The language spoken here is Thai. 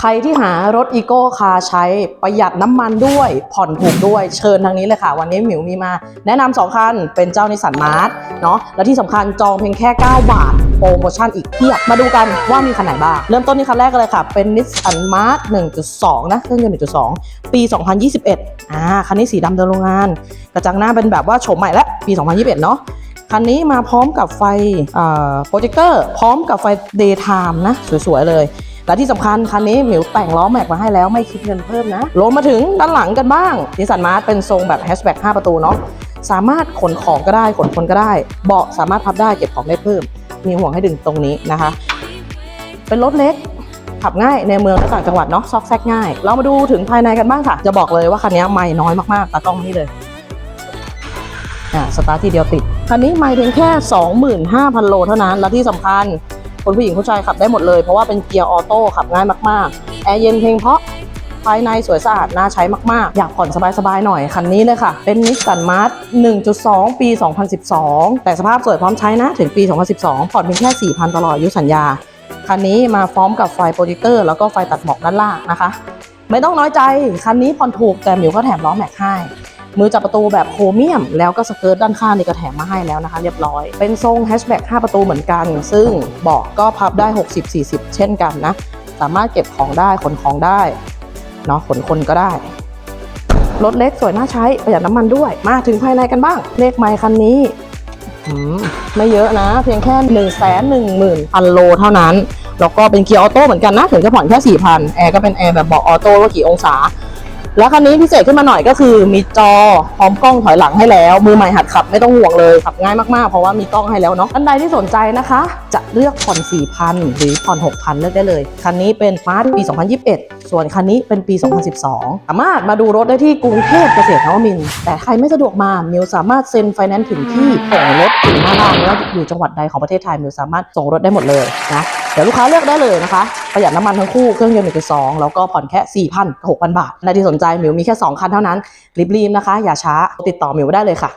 ใครที่หารถอีโก้คาใช้ประหยัดน้ำมันด้วย ผ่อนถูกด้วยเชิญทางนี้เลยค่ะ วันนี้หมิวมีมา แนะนำสองคันเป็นเจ้านิสันมาร์ทเนาะและที่สำคัญจองเพียงแค่ 9 บาท โปรโมชั่นอีกเพียบมาดูกันว่ามีคันไหนบ้าง เริ่มต้นที่คันแรกกันเลยค่ะ เป็นนิสันมาร์ท1.2 นะเครื่องยนต์1.2 ปี 2021อ่าคันนี้สีดำเดินโรงงาน กระจังหน้าเป็นแบบว่าโฉมใหม่แล้วปี 2021 เนาะคันนี้มาพร้อมกับไฟโปรเจคเตอร์พร้อมกับไฟ daytime นะ สวย ๆ เลย และที่สำคัญคันนี้หมิวแต่งล้อแม็กมาให้แล้วไม่คิดเงินเพิ่มนะลงมาถึงด้านหลังกันบ้างนิสสันมาร์เป็นทรงแบบแฮชแบ็ก5ประตูเนาะสามารถขนของก็ได้ขนคนก็ได้ เบาะสามารถพับได้เก็บของได้เพิ่ม มีห่วงให้ดึงตรงนี้นะคะ เป็นรถเล็กขับง่ายในเมืองและต่างจังหวัดเนาะซอกแซกง่าย เรามาดูถึงภายในกันบ้างค่ะ จะบอกเลยว่าคันนี้ไม่น้อยมากๆตากล้องนี่เลยอ่าสตาร์ททีเดียวติด คันนี้ไม่เพียงแค่ 25,000 โลเท่านั้น และที่สำคัญ คนผู้หญิงผู้ชายขับได้หมดเลย เพราะว่าเป็นเกียร์ออโต้ขับง่ายมากๆ แอร์เย็นเพลงเพราะภายในสวยสะอาดน่าใช้มาก ๆ อยากผ่อนสบาย ๆ หน่อย คันนี้เลยค่ะ เป็นนิสสันมาร์ท1.2 ปี 2012 แต่สภาพสวยพร้อมใช้นะ ถึงปี 2012 ผ่อนเพียงแค่ 4,000 ตลอดอายุสัญญา คันนี้มาพร้อมกับไฟโปรเจคเตอร์แล้วก็ไฟตัดหมอกด้านล่างนะคะ ไม่ต้องน้อยใจ คันนี้ผ่อนถูกแต่หมิวก็แถมล้อแม็กให้ มือจับประตูแบบโครเมียม แล้วก็สเกิร์ตด้านข้างนี่ก็แถมมาให้แล้วนะคะ เรียบร้อย เป็นทรงแฮชแบ็ก5ประตูเหมือนกัน ซึ่งเบาะก็พับได้ 60-40 เช่นกันนะ สามารถเก็บของได้ขนของได้เนาะขนคนก็ได้รถเล็กสวยน่าใช้ประหยัดน้ำมันด้วย มาถึงภายในกันบ้าง เลขไมค์คันนี้ไม่เยอะนะ เพียงแค่1นึ่งแสนหนึ่งหมื่นพันโลเท่านั้น แล้วก็เป็นเกียร์ออโต้เหมือนกันนะ ถึงจะผ่อนแค่ 4,000 แอร์ก็เป็นแอร์แบบเบาะออโต้ว่ากี่องศา แล้วคันนี้พิเศษขึ้นมาหน่อยก็คือมีจอพร้อมกล้องถอยหลังให้แล้ว มือใหม่หัดขับไม่ต้องห่วงเลยขับง่ายมากๆเพราะว่ามีกล้องให้แล้วเนาะอันใดที่สนใจนะคะ จะเลือกผ่อน 4,000 หรือผ่อน 6,000 เลือกได้เลย คันนี้เป็นมาร์ทปี 2021 ส่วนคันนี้เป็นปี 2012 สามารถมาดูรถได้ที่กรุงเทพเกษตรนวมิน แต่ใครไม่สะดวกมามิวสามารถเซ็นไฟแนนซ์ถึงที่ส่งรถถึงหน้าบ้านไม่ว่าอยู่จังหวัดใดของประเทศไทยมิวสามารถส่งรถได้หมดเลยนะ ดี๋ยวลูกค้าเลือกได้เลยนะคะ ประหยัดน้ำมันทั้งคู่เครื่องยนต์หนึ่งสองแล้วก็ผ่อนแค่สี่พันกับ6,000บาทใครที่สนใจหมิวมีแค่สองคันเท่านั้นรีบๆนะคะ อย่าช้าติดต่อหมิวได้เลยค่ะ